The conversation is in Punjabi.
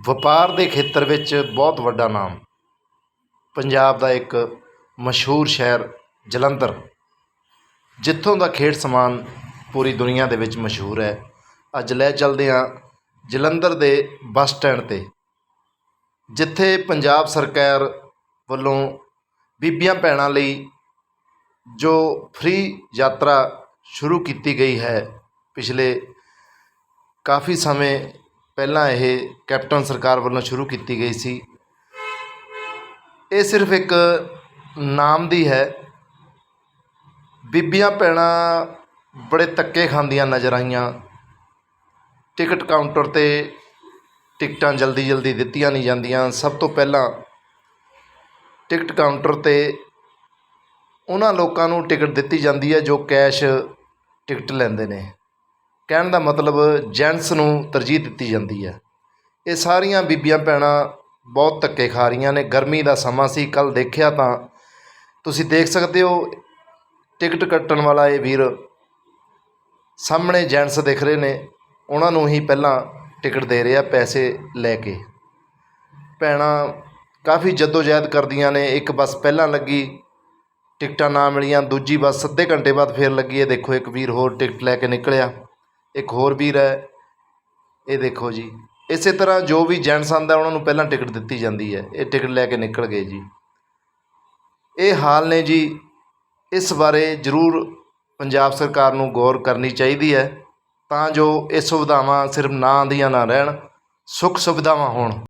ਵਪਾਰ ਦੇ ਖੇਤਰ ਵਿੱਚ ਬਹੁਤ ਵੱਡਾ ਨਾਮ। ਪੰਜਾਬ ਦਾ ਇੱਕ ਮਸ਼ਹੂਰ ਸ਼ਹਿਰ ਜਲੰਧਰ, ਜਿੱਥੋਂ ਦਾ ਖੇਡ ਸਮਾਨ ਪੂਰੀ ਦੁਨੀਆ ਦੇ ਵਿੱਚ ਮਸ਼ਹੂਰ ਹੈ। ਅੱਜ ਲੈ ਚੱਲਦੇ ਹਾਂ ਜਲੰਧਰ ਦੇ ਬੱਸ ਸਟੈਂਡ 'ਤੇ, ਜਿੱਥੇ ਪੰਜਾਬ ਸਰਕਾਰ ਵੱਲੋਂ ਬੀਬੀਆਂ ਭੈਣਾਂ ਲਈ ਜੋ ਫ੍ਰੀ ਯਾਤਰਾ ਸ਼ੁਰੂ ਕੀਤੀ ਗਈ ਹੈ, ਪਿਛਲੇ ਕਾਫੀ ਸਮੇਂ ਪਹਿਲਾਂ ਇਹ ਕੈਪਟਨ ਸਰਕਾਰ ਵੱਲੋਂ ਸ਼ੁਰੂ ਕੀਤੀ ਗਈ ਸੀ। ਇਹ ਸਿਰਫ ਇੱਕ ਨਾਮ ਦੀ ਹੈ। ਬੀਬੀਆਂ ਭੈਣਾਂ ਬੜੇ ਧੱਕੇ ਖਾਂਦੀਆਂ ਨਜ਼ਰ ਆਈਆਂ। ਟਿਕਟ ਕਾਊਂਟਰ 'ਤੇ ਟਿਕਟਾਂ ਜਲਦੀ ਜਲਦੀ ਦਿੱਤੀਆਂ ਨਹੀਂ ਜਾਂਦੀਆਂ। ਸਭ ਤੋਂ ਪਹਿਲਾਂ ਟਿਕਟ ਕਾਊਂਟਰ 'ਤੇ ਉਹਨਾਂ ਲੋਕਾਂ ਨੂੰ ਟਿਕਟ ਦਿੱਤੀ ਜਾਂਦੀ ਹੈ ਜੋ ਕੈਸ਼ ਟਿਕਟ ਲੈਂਦੇ ਨੇ। ਕਹਿਣ ਦਾ ਮਤਲਬ ਜੈਂਟਸ ਨੂੰ ਤਰਜੀਹ ਦਿੱਤੀ ਜਾਂਦੀ ਹੈ। ਇਹ ਸਾਰੀਆਂ ਬੀਬੀਆਂ ਭੈਣਾਂ ਬਹੁਤ ਧੱਕੇ ਖਾ ਰਹੀਆਂ ਨੇ। ਗਰਮੀ ਦਾ ਸਮਾਂ ਸੀ ਕੱਲ ਦੇਖਿਆ ਤਾਂ ਤੁਸੀਂ ਦੇਖ ਸਕਦੇ ਹੋ, ਟਿਕਟ ਕੱਟਣ ਵਾਲਾ ਇਹ ਵੀਰ ਸਾਹਮਣੇ ਜੈਂਟਸ ਦਿਖ ਰਹੇ ਨੇ। ਉਹਨਾਂ ਨੂੰ ਹੀ ਪਹਿਲਾਂ ਟਿਕਟ ਦੇ ਰਿਹਾ ਪੈਸੇ ਲੈ ਕੇ। ਭੈਣਾਂ ਕਾਫੀ ਜਹਿਦ ਕਰਦੀਆਂ ਨੇ। ਇੱਕ ਬੱਸ ਪਹਿਲਾਂ ਲੱਗੀ, ਟਿਕਟਾਂ ਨਾ ਮਿਲੀਆਂ। ਦੂਜੀ ਬੱਸ ਅੱਧੇ ਘੰਟੇ ਬਾਅਦ ਫੇਰ ਲੱਗੀ। ਹੈ ਦੇਖੋ, ਇੱਕ ਵੀਰ ਹੋਰ ਟਿਕਟ ਲੈ ਕੇ ਨਿਕਲਿਆ। ਇੱਕ ਹੋਰ ਵੀਰ ਹੈ। ਇਹ ਦੇਖੋ ਜੀ। ਇਸੇ ਤਰ੍ਹਾਂ ਜੋ ਵੀ ਜੈਂਟਸ ਆਉਂਦਾ ਉਹਨਾਂ ਨੂੰ ਪਹਿਲਾਂ ਟਿਕਟ ਦਿੱਤੀ ਜਾਂਦੀ ਹੈ। ਇਹ ਟਿਕਟ ਲੈ ਕੇ ਨਿਕਲ ਗਏ ਜੀ। ਇਹ ਹਾਲ ਨੇ ਜੀ। ਇਸ ਬਾਰੇ ਜ਼ਰੂਰ ਪੰਜਾਬ ਸਰਕਾਰ ਨੂੰ ਗੌਰ ਕਰਨੀ ਚਾਹੀਦੀ ਹੈ। ਤਾਂ ਜੋ ਇਹ ਸੁਵਿਧਾਵਾਂ ਸਿਰਫ ਨਾਂ ਦੀਆਂ ਨਾ ਰਹਿਣ, ਸੁੱਖ ਸੁਵਿਧਾਵਾਂ ਹੋਣ।